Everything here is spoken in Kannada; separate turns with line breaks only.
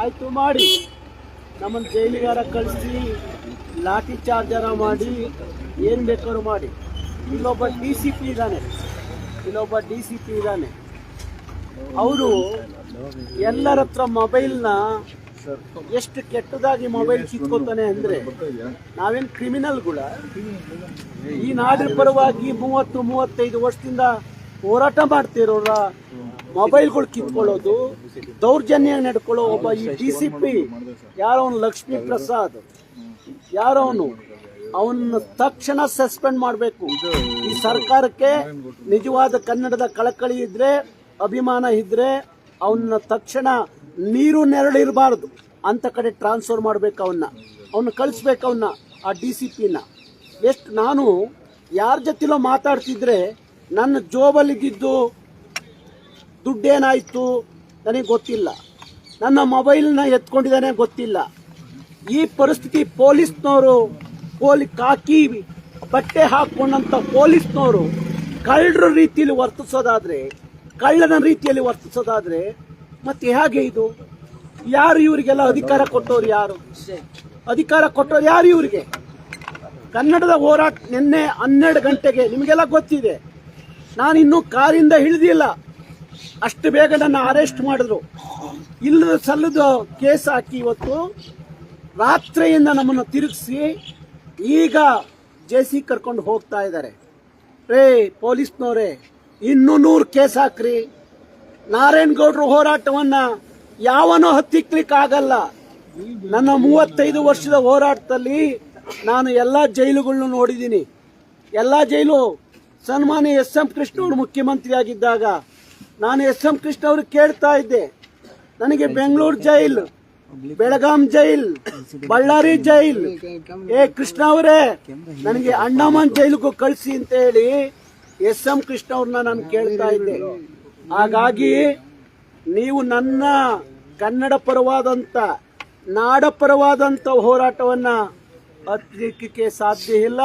ಆಯ್ತು ಮಾಡಿ. ನಮ್ಮನ್ನು ಜೈಲಿಗಾರ ಕಳಿಸಿ, ಲಾಠಿ ಚಾರ್ಜರ ಮಾಡಿ, ಏನು ಬೇಕಾದ್ರೂ ಮಾಡಿ. ಇಲ್ಲೊಬ್ಬ ಡಿ ಸಿ ಪಿ ಇದ್ದಾನೆ. ಇಲ್ಲೊಬ್ಬ ಡಿ ಸಿ ಪಿ ಇದ್ದಾನೆ. ಅವರು ಎಲ್ಲರ ಹತ್ರ ಮೊಬೈಲ್ನ ಎಷ್ಟು ಕೆಟ್ಟದಾಗಿ ಮೊಬೈಲ್ ಸಿಕ್ಕೋತಾನೆ ಅಂದ್ರೆ, ನಾವೇನು ಕ್ರಿಮಿನಲ್ಗಳ ಈ ನಾಡಿನ ಪರವಾಗಿ ಮೂವತ್ತು, ಮೂವತ್ತೈದು ವರ್ಷದಿಂದ ಹೋರಾಟ ಮಾಡ್ತಿರೋರ ಮೊಬೈಲ್ಗಳು ಕಿತ್ಕೊಳ್ಳೋದು, ದೌರ್ಜನ್ಯ ನಡ್ಕೊಳ್ಳೋ ಒಬ್ಬ ಈ ಡಿ ಸಿ ಪಿ ಯಾರವನು ಲಕ್ಷ್ಮೀ ಪ್ರಸಾದ್. ಯಾರವನು ಅವನು? ಅವನ್ನ ತಕ್ಷಣ ಸಸ್ಪೆಂಡ್ ಮಾಡಬೇಕು. ಈ ಸರ್ಕಾರಕ್ಕೆ ನಿಜವಾದ ಕನ್ನಡದ ಕಳಕಳಿ ಇದ್ರೆ, ಅಭಿಮಾನ ಇದ್ರೆ ಅವನ್ನ ತಕ್ಷಣ ನೀರು ನೆರಳಿರಬಾರ್ದು. ಅಂತ ಕಡೆ ಟ್ರಾನ್ಸ್ಫರ್ ಮಾಡ್ಬೇಕು ಅವನ್ನ. ಅವನ್ನ ಕಳಿಸ್ಬೇಕು ಅವನ್ನ ಆ ಡಿ ಸಿ ಪಿನ ಎಷ್ಟು ನಾನು ಯಾರ ಜೊತೆಲೋ ಮಾತಾಡ್ತಿದ್ರೆ ನನ್ನ ಜೋಬಲ್ಲಿದ್ದಿದ್ದು ದುಡ್ಡೇನಾಯಿತು ನನಗೆ ಗೊತ್ತಿಲ್ಲ. ನನ್ನ ಮೊಬೈಲ್ನ ಎತ್ಕೊಂಡಿದ್ದಾನೆ ಗೊತ್ತಿಲ್ಲ. ಈ ಪರಿಸ್ಥಿತಿ ಪೊಲೀಸ್ನವರು ಪೋಲಿ ಕಾಕಿ ಬಟ್ಟೆ ಹಾಕೊಂಡಂಥ ಪೊಲೀಸ್ನವರು ಕಳ್ಳರ ರೀತಿಯಲ್ಲಿ ವರ್ತಿಸೋದಾದರೆ, ಕಳ್ಳನ ರೀತಿಯಲ್ಲಿ ವರ್ತಿಸೋದಾದರೆ ಮತ್ತೆ ಹೇಗೆ ಇದು? ಯಾರು ಇವರಿಗೆಲ್ಲ ಅಧಿಕಾರ ಕೊಟ್ಟವ್ರು ಯಾರು? ಅಧಿಕಾರ ಕೊಟ್ಟವ್ರು ಯಾರು ಇವರಿಗೆ? ಕನ್ನಡದ ಹೋರಾಟ ನಿನ್ನೆ ಹನ್ನೆರಡು ಗಂಟೆಗೆ ನಿಮಗೆಲ್ಲ ಗೊತ್ತಿದೆ. ನಾನು ಇನ್ನೂ ಕಾರಿಂದ ಹಿಡಿದಿಲ್ಲ. ಅಷ್ಟು ಬೇಗ ನನ್ನ ಅರೆಸ್ಟ್ ಮಾಡಿದ್ರು. ಇಲ್ಲದ ಸಲ್ಲದ ಕೇಸ್ ಹಾಕಿ ಇವತ್ತು ರಾತ್ರಿಯಿಂದ ನಮ್ಮನ್ನು ತಿರುಗಿಸಿ ಈಗ ಜೆ ಸಿ ಕರ್ಕೊಂಡು ಹೋಗ್ತಾ ಇದ್ದಾರೆ. ರೇ, ಪೊಲೀಸ್ನವರೇ, ಇನ್ನೂ ನೂರು ಕೇಸ್ ಹಾಕ್ರಿ. ನಾರಾಯಣಗೌಡರು ಹೋರಾಟವನ್ನ ಯಾವನೂ ಹತ್ತಿಕ್ಲಿಕ್ಕೆ ಆಗಲ್ಲ ನನ್ನ ಮೂವತ್ತೈದು ವರ್ಷದ ಹೋರಾಟದಲ್ಲಿ ನಾನು ಎಲ್ಲ ಜೈಲುಗಳನ್ನು ನೋಡಿದ್ದೀನಿ. ಎಲ್ಲ ಜೈಲು ಸನ್ಮಾನ್ಯ ಎಸ್ ಎಂ ಕೃಷ್ಣ ಅವರು ಮುಖ್ಯಮಂತ್ರಿ ಆಗಿದ್ದಾಗ ನಾನು ಎಸ್ ಎಂ ಕೃಷ್ಣ ಅವರು ಕೇಳ್ತಾ ಇದ್ದೆ. ನನಗೆ Bengaluru jail, Belgaum jail, Ballari jail. ಏ ಕೃಷ್ಣ ಅವರೇ, ನನಗೆ ಅಂಡಮಾನ್ ಜೈಲಿಗೂ ಕಳಿಸಿ ಅಂತ ಹೇಳಿ ಎಸ್ ಎಂ ಕೃಷ್ಣ ಅವ್ರನ್ನ ನಾನು ಕೇಳ್ತಾ ಇದ್ದೆ. ಹಾಗಾಗಿ ನೀವು ನನ್ನ ಕನ್ನಡ ಪರವಾದಂತ, ನಾಡ ಪರವಾದಂತ ಹೋರಾಟವನ್ನ ಹತ್ತಿಕ್ಕಕ್ಕೆ ಸಾಧ್ಯ ಇಲ್ಲ.